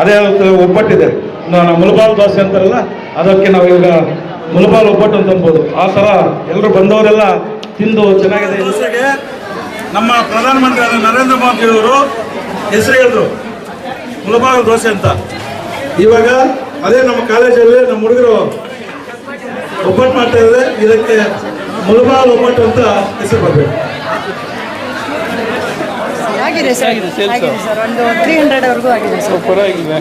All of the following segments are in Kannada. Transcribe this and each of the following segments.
ಅದೇ ಒಬ್ಬಟ್ಟಿದೆ. ಮುಲಬಾಲ್ ದೋಸೆ ಅಂತಾರಲ್ಲ, ಅದಕ್ಕೆ ನಾವು ಈಗ ಮುಲಬಾಲ್ ಒಬ್ಬಟ್ಟು ಅಂತ ಅನ್ಬೋದು ಆ ಥರ ಎಲ್ಲರೂ ಬಂದವರೆಲ್ಲ ತಿಂದು ಚೆನ್ನಾಗಿದೆ. ನಮ್ಮ ಪ್ರಧಾನಮಂತ್ರಿ ಆದ ನರೇಂದ್ರ ಮೋದಿ ಅವರು ಹೆಸರು ಹೇಳಿದ್ರು. ಮುಲಬಾಲ್ ದೋಸೆ ಅಂತ. ಇವಾಗ ಅದೇ ನಮ್ಮ ಕಾಲೇಜಲ್ಲಿ ನಮ್ಮ ಹುಡುಗರು ಒಬ್ಬಟ್ಟು ಮಾಡ್ತಾ ಇದ್ದಾರೆ. ಇದಕ್ಕೆ ಮುಲಬಾಲ್ ಒಬ್ಬಟ್ಟು ಅಂತ ಹೆಸರು ಬರಬೇಕು. ಆಗಿದೆ ಸರ್. ಆಗಿದೆ ಸರ್. ಒಂದು ತ್ರೀ ಹಂಡ್ರೆಡ್ ವರೆಗೂ ಆಗಿದೆ ಸರ್. ಪರವಾಗಿಲ್ಲ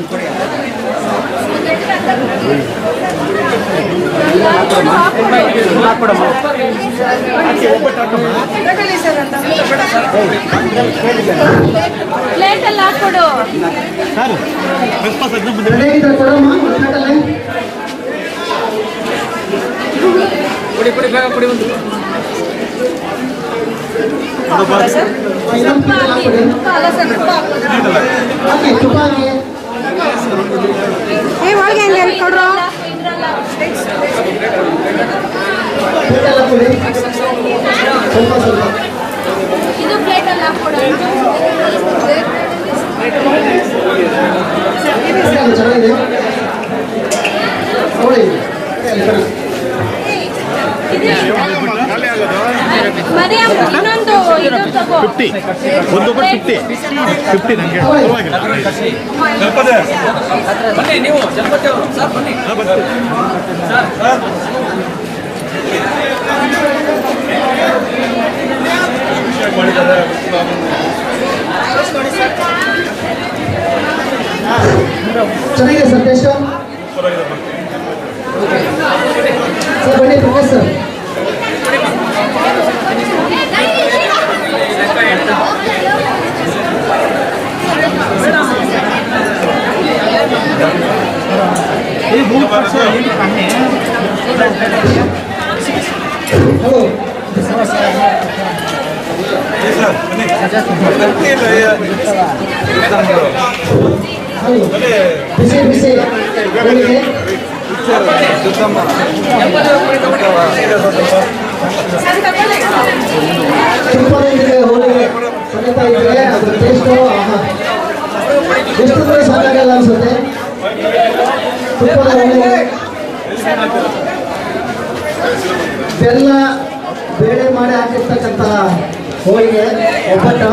ತಗೊಳ್ಳಿ ಸರ್ ಅಂತ ಪ್ಲೇಟಲ್ಲಿ ಹಾಕ್ಕೊಡು. ಸರ್ ಹಾಕ್ಬೇಕು. ಏ ಒಳಗೆ ಹೆಂಗೆ ಕೊಡ್ರು ಇದ್ರಲ್ಲ ಇದು ಪ್ಲೇಟಲ್ಲಿ ಹಾಕ್ಕೊಡು ಮರಿಯಂ ಇನ್ನೊಂದು ಇದು ತಗೋ ಫಿಫ್ಟಿ ಒಂದು ಫಿಫ್ಟಿ ಫಿಫ್ಟಿ ನನಗೆ ಪರವಾಗಿಲ್ಲ. ಬನ್ನಿ ನೀವು ಸರ್ ಬನ್ನಿ. ಚೆನ್ನಾಗಿದೆ ಸರ್ ಟೇಸ್ಟ್ ಸರ್ ಬನ್ನಿ ಪ್ರೊಫೆಸರ್. ಬಿಸಿ ಬಿಸಿ ತುಪ್ಪದೊಂದಿಗೆ ಹೋಳಿಗೆ ಸಮೇತ ಇದ್ರೆ ಅದ್ರ ಟೇಸ್ಟು ಆಹಾ ಎಷ್ಟು ಕೂಡ ಸಾಕಾಗಲ್ಲ ಅನ್ಸುತ್ತೆ ತುಪ್ಪದ ಹೋಳಿಗೆ ಬೆಲ್ಲ ಹೋಳಿಗೆ ಒಬ್ಬಟ್ಟು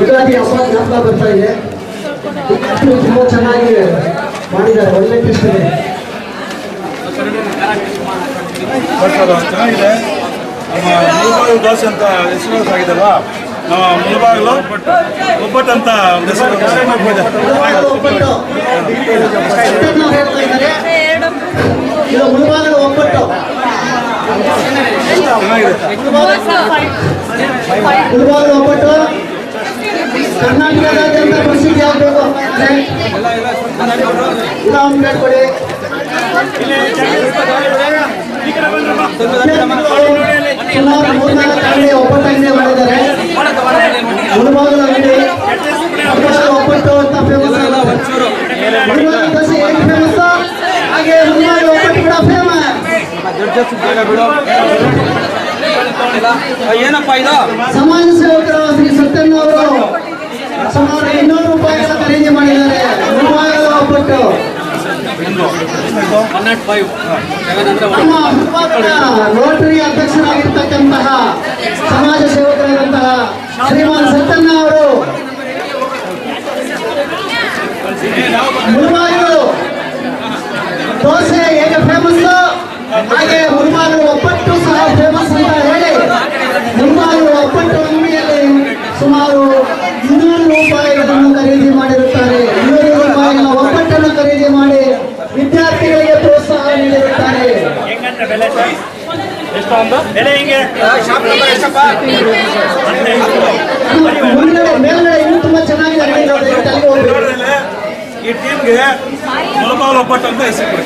ಯುಗಾದಿ ಹಬ್ಬ ಜ್ಞಾಪಕ ಬರ್ತಾ ಇದೆ. ಮಕ್ಕಳು ತುಂಬ ಚೆನ್ನಾಗಿ ಮಾಡಿದ್ದಾರೆ ಒಳ್ಳೆ ಟೇಸ್ಟ್ ಇದೆ. ಚೆನ್ನಾಗಿದೆ. ನಮ್ಮ ದೋಸೆ ಅಂತ ಹೆಸರು ಆಗಿದೆಲ್ಲ ನಮ್ಮ ಮುಳಬಾಗಿಲು ಒಬ್ಬಟ್ಟು ಅಂತ ಒಬ್ಬಟ್ಟು. ಚೆನ್ನಾಗಿದೆ. ಮುಳುಬಾಗಿಲು ಒಬ್ಬಟ್ಟು ಕರ್ನಾಟಕದಾದ್ಯಂತ ಪ್ರಸಿದ್ಧಿ ಆಗಬೇಕು ಉದಾಹರಣೆ ಕೊಡಿ ಸುಮಾರು ಮೂರ್ನಾಲ್ಕು ಅಂಗಡಿ ಒಬ್ಬಟ್ಟು ಅಂಗಡಿ ಮಾಡಿದ್ದಾರೆ ಮುಳುಬಾಗಿಲು ಅಂಗಡಿ ಒಬ್ಬಟ್ಟು ಅಂತ ಫೇಮಸ್ ಮುಳುಬಾಗಿಲು ದೋಸೆ ಏನು ಫೇಮಸ್ ಹಾಗೆ ಮುಳುಬಾಗಿಲು ಒಬ್ಬಟ್ಟು ಕೂಡ ಫೇಮಸ್ ಏನಪ್ಪ ಇದು? ಸಮಾಜ ಸೇವಕರ ಶ್ರೀ ಸತ್ಯಣ್ಣ ಅವರು ಸುಮಾರು ಇನ್ನೂರು ರೂಪಾಯಿಗಳ ಖರೀದಿ ಮಾಡಿದ್ದಾರೆ. ಮುಳುಬಾಗಿಲ ರೋಟರಿ ಅಧ್ಯಕ್ಷರಾಗಿರ್ತಕ್ಕಂತಹ ಸಮಾಜ ಸೇವಕರಾದಂತಹ ಶ್ರೀಮಾನ್ ಸತ್ಯಣ್ಣ ಅವರು. ಮೂರು ದೋಸೆ ಹೇಗೆ ಫೇಮಸ್ ಹಾಗೆ ಮುಳುಬಾಗಿಲು ಒಬ್ಬಟ್ಟು ಸಹ ಫೇಮಸ್ ಅಂತ ಹೇಳಿ ಮುಳುಬಾಗಿಲು ಒಬ್ಬಟ್ಟು ಅಂಗಡಿಯಲ್ಲಿ ಸುಮಾರು ಇನ್ನೂರು ರೂಪಾಯಿಗಳನ್ನು ಖರೀದಿ ಮಾಡಿರುತ್ತಾರೆ ಇನ್ನೂರು ರೂಪಾಯಿಗಳ ಒಬ್ಬಟ್ಟನ್ನು ಖರೀದಿ ಮಾಡಿ ವಿದ್ಯಾರ್ಥಿಗಳಿಗೆ ಪ್ರೋತ್ಸಾಹ ನೀಡಿರುತ್ತಾರೆ ಶಾಪ್ ನಂಬರ್ ಎಷ್ಟಪ್ಪ ಮುಂದ್ಗಡೆ ಮೇಲ್ಗಡೆ ಇನ್ನೂ ತುಂಬಾ ಚೆನ್ನಾಗಿದೆ ಒಂದು ಹೋಗ್ಬೇಕು. ಈ ಟೀಮ್ಗೆ ಮುಳಬಾಗಿಲು ಒಬ್ಬಟ್ಟು ಅಂತ ಹೆಸರು ಕೊಡಿ